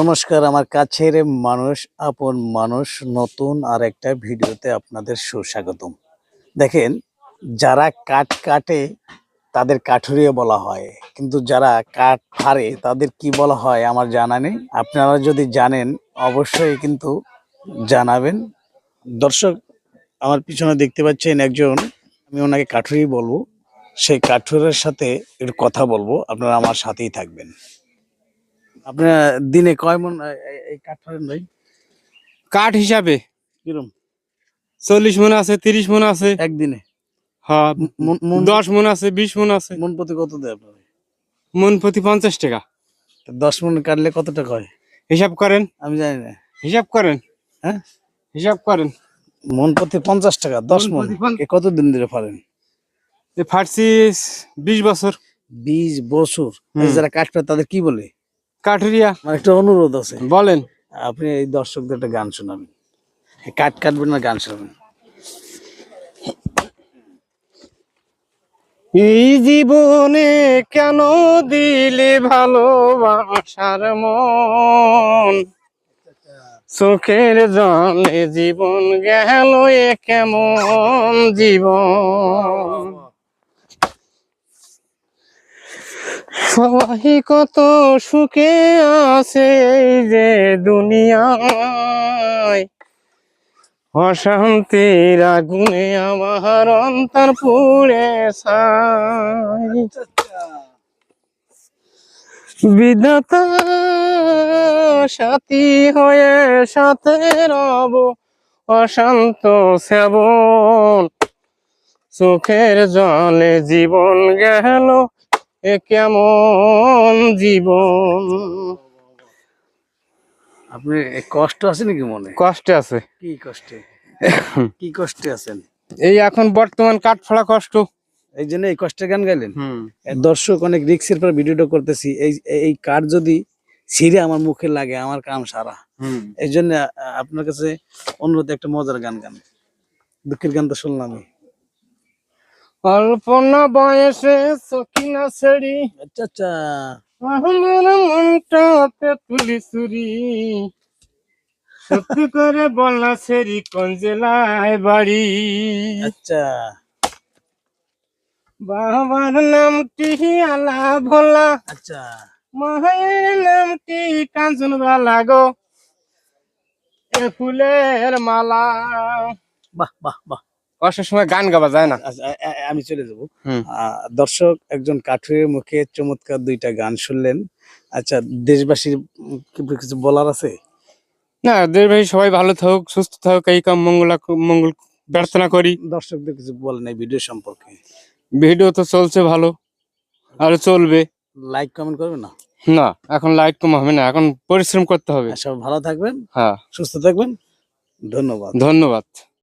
নমস্কার, আমার কাছের মানুষ, আপন মানুষ, নতুন আর একটা ভিডিওতে আপনাদের সুস্বাগতম। দেখেন, যারা কাঠ কাটে, তাদের কাঠুরিয়া বলা হয়। কিন্তু যারা কাঠ ফাড়ে, তাদের কি বলা হয় আমার জানা নেই। আপনারা যদি জানেন, অবশ্যই কিন্তু জানাবেন। দর্শক, আমার পিছনে দেখতে পাচ্ছেন একজন, আমি ওনাকে কাঠুরি বলব। সেই কাঠুরের সাথে একটু কথা বলব। আপনারা আমার সাথেই থাকবেন। আপনার দিনে কয় মন এই কাঠ ফাড়েন ভাই? কাঠ হিসাবে? কিরম? চল্লিশ মন আছে তিরিশ মন আছে। একদিনে? হ্যাঁ দশ মন আছে বিশ মন আছে। মন প্রতি কত দেয় আপনার? মন প্রতি পঞ্চাশ টাকা। দশ মন কাটলে কত টাকা হয়? হিসাব করেন। আমি জানি না। হিসাব করেন। হ্যাঁ? হিসাব করেন। মন প্রতি পঞ্চাশ টাকা দশ মন এ কতদিন ধরে ফাড়েন এ ফাটছি বিশ বছর। বিশ বছর। যারা কাঠ ফাড়ে তাদের কি বলে? কাঠুরিয়া। আমার একটা অনুরোধ আছে। বলেন। আপনি এই দর্শকদের একটা গান শোনাবেন। এই কাঠ কাটবেন না গান শোনাবেন। এই জীবনে কেন দিলে ভালোবাসার মন? চোখের জলে জীবন গেল এ কেমন জীবন? সবাই কত সুখে আছে যে দুনিয়ায়। অশান্তির আগুনে আমার অন্তর পুড়ে বিধাতা, সাথী হয়ে সাথে রব, অশান্ত সেবন চোখের জলে জীবন গেল এ কেমন জীবন? আপনি কষ্ট আছে নাকি মনে? কষ্টে আছে। কি কষ্টে? কি কষ্টে আছেন? এই এখন বর্তমান কাঠ ফাড়া কষ্ট। এই জন্য এই কষ্টের গান গাইলেন? দর্শক অনেক রিক্সের পর ভিডিওটা করতেছি। এই এই কার যদি ছিঁড়ে আমার মুখে লাগে আমার কাম সারা। এই জন্য আপনার কাছে অনুরোধ একটা মজার গান গান। দুঃখের গান তো শুনলামই। অল্প না বয়সে সখিনা ছেড়ি আচ্ছা আচ্ছা। আমার মনটা তুলি চুরি। সত্যি করে বলনা সেরি কোন জেলায় বাড়ি? আচ্ছা। বাবার নামটি আলা ভোলা। আচ্ছা। মায়ের নামটি কাঞ্চন বালা গো। এ ফুলের মালা। বাহ বাহ বাহ। অসের সময় গান গাওয়া যায় না। আচ্ছা, আমি চলে যাব। দর্শক একজন কাঠুরের মুখে চমৎকার দুইটা গান শুনলেন। আচ্ছা দেশবাসীর কিছু বলার আছে? না দেশ ভাই সবাই ভালো থাকুক সুস্থ থাকুক এই কাম মঙ্গল মঙ্গল প্রার্থনা করি। দর্শকদের কিছু বলেন এই ভিডিও সম্পর্কে। ভিডিও তো চলছে ভালো আর চলবে। লাইক কমেন্ট করবেন না? না এখন লাইট কম হবে না এখন পরিশ্রম করতে হবে। সব ভালো থাকবেন হ্যাঁ। সুস্থ থাকবেন। ধন্যবাদ। ধন্যবাদ।